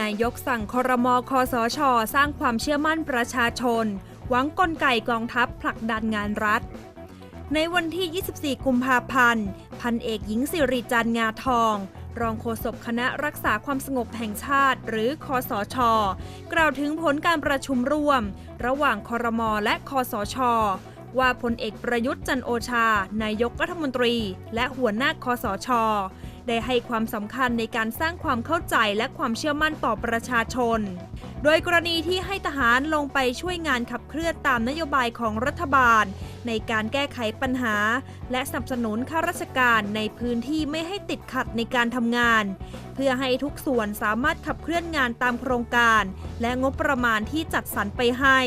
นายกสั่งคอรมอคอสช สร้างความเชื่อมั่นประชาชน หวังกลไกกองทัพผลักดันงานรัฐ ในวันที่ 24 กุมภาพันธ์ พันเอกหญิงสิริจันงาทอง รองโฆษกคณะรักษาความสงบแห่งชาติ หรือคอสช กล่าวถึงผลการประชุมร่วม ระหว่างคอรมอและคอสชว่าพลเอกประยุทธ์จันโอชา นายกรัฐมนตรี และหัวหน้าคอสช ได้ให้ความสำคัญในการสร้างความเข้าใจและความเชื่อมั่นต่อประชาชน โดยกรณีที่ให้ทหารลงไปช่วยงานขับเคลื่อนตามนโยบายของรัฐบาล ในการแก้ไขปัญหา และสนับสนุนข้าราชการในพื้นที่ไม่ให้ติดขัดในการทำงาน เพื่อให้ทุกส่วนสามารถขับเคลื่อนงานตามโครงการ และงบประมาณที่จัดสรรไปให้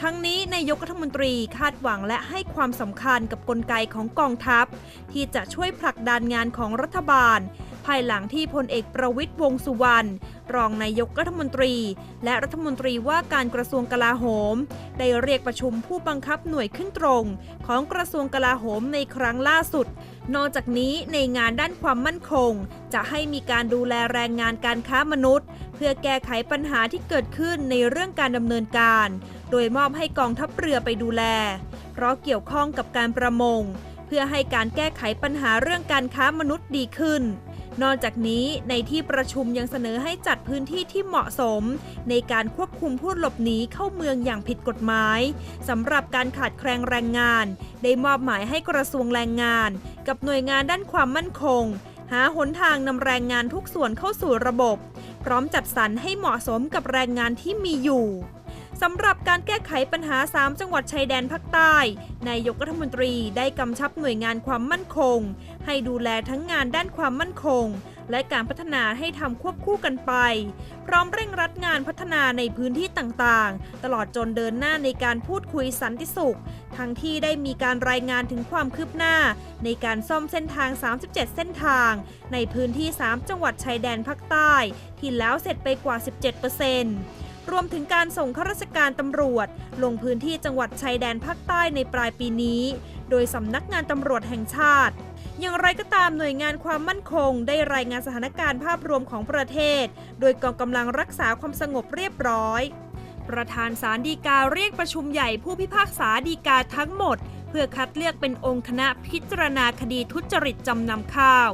ทั้งนี้นายกรัฐมนตรีคาดหวังและให้ความสำคัญกับกลไกของกองทัพ ที่จะช่วยผลักดันงานของรัฐบาล ภายหลังที่พลเอกประวิตยวงสุวรรณรองนายกรัฐมนตรี และรัฐมนตรีว่าการกระทรวงกลาโหม ได้เรียกประชุมผู้บังคับหน่วยขึ้นตรง ของกระทรวงกลาโหมในครั้งล่าสุด นอกจากนี้ในงานด้านความมั่นคง จะให้มีการดูแลแรงงานการค้ามนุษย์ เพื่อแก้ไขปัญหาที่เกิดขึ้นในเรื่องการดำเนินการ โดยมอบให้กองทัพเรือไปดูแล เพราะเกี่ยวข้องกับการประมง เพื่อให้การแก้ไขปัญหาเรื่องการค้ามนุษย์ดีขึ้น นอกจากนี้ในที่ประชุมยังเสนอให้จัดพื้นที่ที่เหมาะสม ในการควบคุมผู้หลบหนีเข้าเมืองอย่างผิดกฎหมายสำหรับการขาดแคลนแรงงาน ได้มอบหมายให้กระทรวงแรงงาน กับหน่วยงานด้านความมั่นคง หาหนทางนำแรงงานทุกส่วนเข้าสู่ระบบ พร้อมจัดสรรให้เหมาะสมกับแรงงานที่มีอยู่ สำหรับการแก้ไขปัญหา 3 จังหวัดชายแดนภาคใต้นายกรัฐมนตรีได้กำชับหน่วยงานความมั่นคง ให้ดูแลทั้งงานด้านความมั่นคง และการพัฒนาให้ทำควบคู่กันไป พร้อมเร่งรัดงานพัฒนาในพื้นที่ต่างๆ ตลอดจนเดินหน้าในการพูดคุยสันติสุข ทั้งที่ได้มีการรายงานถึงความคืบหน้า ในการซ่อมเส้นทาง 37 เส้นทาง ในพื้นที่ 3 จังหวัดชายแดนภาคใต้ ที่แล้วเสร็จไปกว่า 17%ร รวมถึงการส่งข้าราชการตำรวจ ลงพื้นที่จังหวัดชายแดนภาคใต้ในปลายปีนี้ โดยสำนักงานตำรวจแห่งชาติ อย่างไรก็ตามหน่วยงานความมั่นคง ได้รายงานสถานการณ์ภาพรวมของประเทศ โดยกองกำลังรักษาความสงบเรียบร้อย ประธานศาลฎีกาเรียกประชุมใหญ่ผู้พิพากษาฎีกาทั้งหมด เพื่อคัดเลือกเป็นองค์คณะพิจารณาคดีทุจริตจำนำข้าว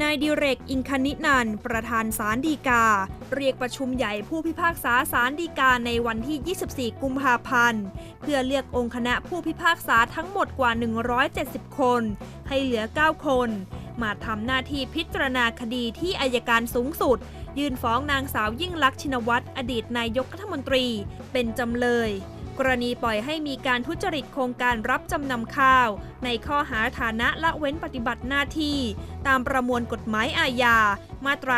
นายดิเรก อิงคณินัน ประธานศาลฎีกา เรียกประชุมใหญ่ผู้พิพากษาศาลฎีกาในวันที่ 24 กุมภาพันธ์ เพื่อเลือกองค์คณะผู้พิพากษาทั้งหมดกว่า 170 คน ให้เหลือ 9 คน มาทำหน้าที่พิจารณาคดีที่อายการสูงสุด ยื่นฟ้องนางสาวยิ่งลักษณ์ชินวัตรอดีตนายกรัฐมนตรี เป็นจำเลย กรณีปล่อยให้มีการทุจริตโครงการรับจำนำข้าว ในข้อหาฐานะละเว้นปฏิบัติหน้าที่ ตามประมวลกฎหมายอาญา มาตรา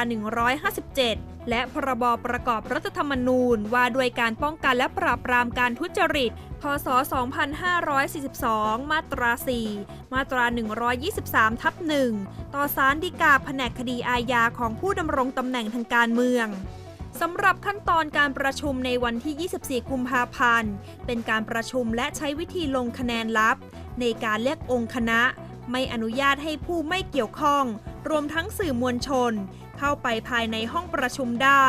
157 และพรบประกอบรัฐธรรมนูญว่าด้วยการป้องกันและปราบปรามการทุจริต พศ 2542 มาตรา 4 มาตรา 123 ทับ 1 ต่อสารฎีกาแผนกคดีอาญาของผู้ดำรงตำแหน่งทางการเมือง สำหรับขั้นตอนการประชุมในวันที่ 24 กุมภาพันธ์ เป็นการประชุมและใช้วิธีลงคะแนนลับ ในการเลือกองค์คณะ ไม่อนุญาตให้ผู้ไม่เกี่ยวข้อง รวมทั้งสื่อมวลชน เข้าไปภายในห้องประชุมได้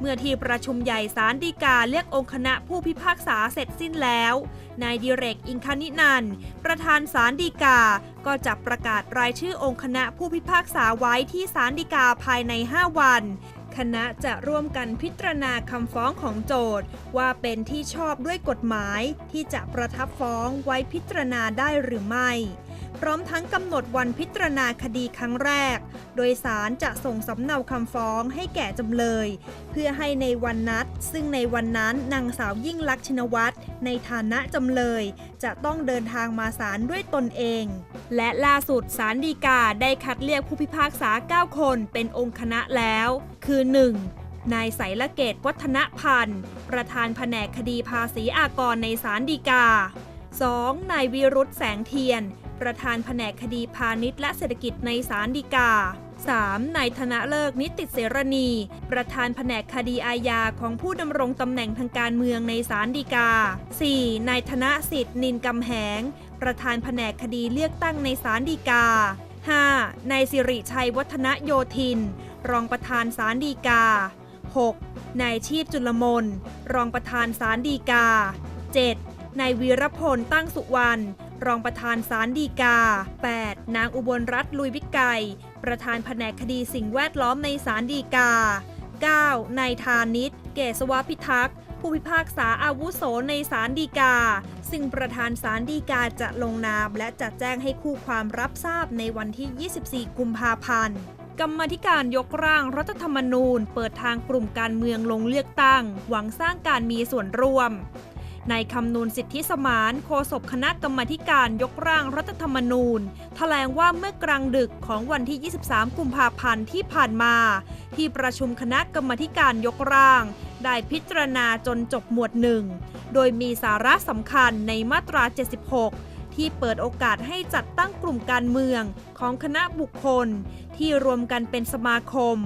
เมื่อที่ประชุมใหญ่ศาลฎีกาเลือกองค์คณะผู้พิพากษาเสร็จสิ้นแล้ว นายดิเรกอิงคณินัน ประธานศาลฎีกา ก็จะประกาศรายชื่อองค์คณะผู้พิพากษาไว้ที่ศาลฎีกาภายใน 5 วัน คณะจะร่วมกันพิจารณาคำฟ้องของโจทย์ว่าเป็นที่ชอบด้วยกฎหมายที่จะประทับฟ้องไว้พิจารณาได้หรือไม่ พร้อมทั้งกำหนดวันพิจารณาคดีครั้งแรก โดยศาลจะส่งสำเนาคำฟ้องให้แก่จำเลย เพื่อให้ในวันนัด ซึ่งในวันนั้นนางสาวยิ่งลักษณ์ชินวัตรในฐานะจำเลย จะต้องเดินทางมาศาลด้วยตนเอง และล่าสุดศาลฎีกาได้คัดเรียกผู้พิพากษา 9 คนเป็นองค์คณะแล้ว คือ 1. นายไสละเกตวัฒนพันธ์ ประธานแผนกคดีภาษีอากรในศาลฎีกา 2. นายวิรุธแสงเทียน ประธานแผนกคดีพาณิชย์และเศรษฐกิจในศาลฎีกา 3. นายธนเลิกนิติเสรณี ประธานแผนกคดีอาญาของผู้ดำรงตำแหน่งทางการเมืองในศาลฎีกา 4. นายธนสิทธิ์นินกำแหง ประธานแผนกคดีเลือกตั้งในศาลฎีกา 5. นายสิริชัยวัฒนโยธิน รองประธานศาลฎีกา 6. นายชีพจุลมน รองประธานศาลฎีกา 7. นายวีรพลตั้งสุวรรณ รองประธานศาลฎีกา 8. นางอุบลรัตน์ลุยวิกไก่ประธานแผนกคดีสิ่งแวดล้อมในศาลฎีกา 9. นายธานิตเกษวพิทักษ์ผู้พิพากษาอาวุโสในศาลฎีกา ซึ่งประธานศาลฎีกาจะลงนามและจะแจ้งให้คู่ความรับทราบในวันที่ 24 กุมภาพันธ์กรรมธิการยกร่างรัฐธรรมนูญ เปิดทางกลุ่มการเมืองลงเลือกตั้ง หวังสร้างการมีส่วนร่วม ในคำนูนสิทธิสมานโฆษกคณะกรรมาธิการยกร่างรัฐธรรมนูญแถลงว่าเมื่อกลางดึกของวันที่ 23 กุมภาพันธ์ที่ผ่านมา ที่ประชุมคณะกรรมาธิการยกร่าง ได้พิจารณาจนจบหมวดหนึ่ง โดยมีสาระสำคัญในมาตรา 76 ที่เปิดโอกาสให้จัดตั้งกลุ่มการเมืองของคณะบุคคล ที่รวมกันเป็นสมาคม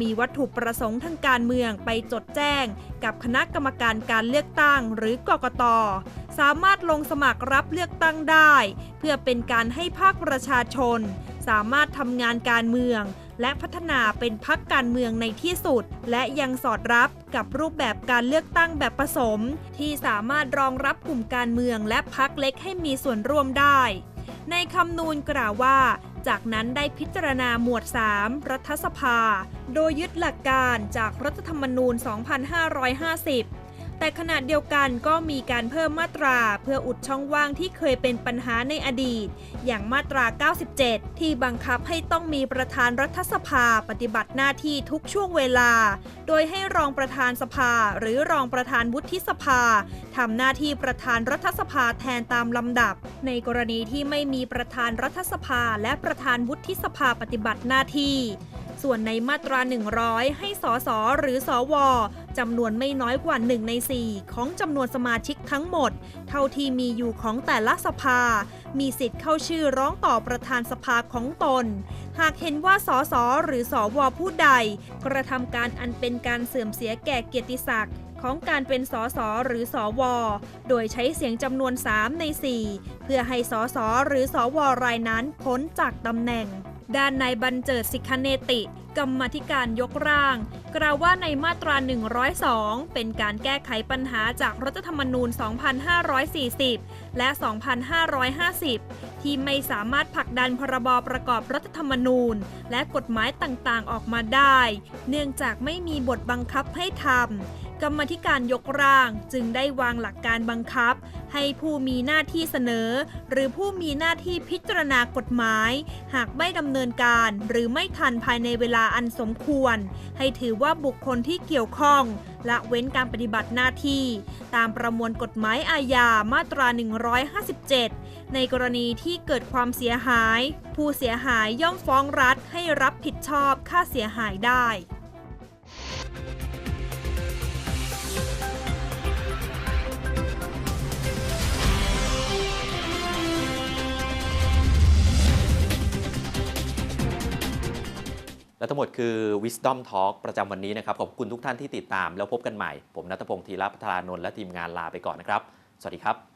มีวัตถุประสงค์ทางการเมืองไปจดแจ้ง กับคณะกรรมการการเลือกตั้งหรือกกตสามารถลงสมัครรับเลือกตั้งได้ เพื่อเป็นการให้ภาคประชาชน สามารถทำงานการเมือง และพัฒนาเป็นพักการเมืองในที่สุด และยังสอดรับกับรูปแบบการเลือกตั้งแบบผสม ที่สามารถรองรับกลุ่มการเมืองและพักเล็กให้มีส่วนร่วมได้ ในคำนูนกล่าวว่าจากนั้นได้พิจารณาหมวด 3 รัฐสภา โดยยึดหลักการจากรัฐธรรมนูญ 2550 แต่ขณะเดียวกันก็มีการเพิ่มมาตราเพื่ออุดช่องว่างที่เคยเป็นปัญหาในอดีต อย่างมาตรา 97 ที่บังคับให้ต้องมีประธานรัฐสภาปฏิบัติหน้าที่ทุกช่วงเวลา โดยให้รองประธานสภาหรือรองประธานวุฒิสภาทำหน้าที่ประธานรัฐสภาแทนตามลำดับ ในกรณีที่ไม่มีประธานรัฐสภาและประธานวุฒิสภาปฏิบัติหน้าที่ ส่วนในมาตรา 100 ให้สสหรือสวจำนวนไม่น้อยกว่า 1 ใน 4 ของจำนวนสมาชิกทั้งหมด เท่าที่มีอยู่ของแต่ละสภา มีสิทธิ์เข้าชื่อร้องต่อประธานสภาของตน หากเห็นว่าสสหรือสวผู้ใด กระทำการอันเป็นการเสื่อมเสียแก่เกียรติศักดิ์ของการเป็นสสหรือสวโดยใช้เสียงจำนวน 3 ใน 4 เพื่อให้สสหรือสวรายนั้นพ้นจากตำแหน่ง ด้านนายบันเจิดสิกขเนติ กรรมธิการยกร่าง กล่าวว่าในมาตรา 102 เป็นการแก้ไขปัญหาจากรัฐธรรมนูญ 2540 และ 2550 ที่ไม่สามารถผลักดันพรบประกอบรัฐธรรมนูญ และกฎหมายต่างๆ ออกมาได้ เนื่องจากไม่มีบทบังคับให้ทำ กรรมธิการยกร่างจึงได้วางหลักการบังคับ ให้ผู้มีหน้าที่เสนอ หรือผู้มีหน้าที่พิจารณากฎหมาย หากไม่ดำเนินการหรือไม่ทันภายในเวลาอันสมควร ให้ถือว่าบุคคลที่เกี่ยวข้องละเว้นการปฏิบัติหน้าที่ ตามประมวลกฎหมายอาญามาตรา 157 ในกรณีที่เกิดความเสียหาย ผู้เสียหายย่อมฟ้องรัฐให้รับผิดชอบค่าเสียหายได้ และทั้งหมดคือ Wisdom Talk ประจำวันนี้นะครับ ขอบคุณทุกท่านที่ติดตามแล้วพบกันใหม่ ผมนัทพงศ์ธีรพัฒนานนท์และทีมงานลาไปก่อนนะครับ สวัสดีครับ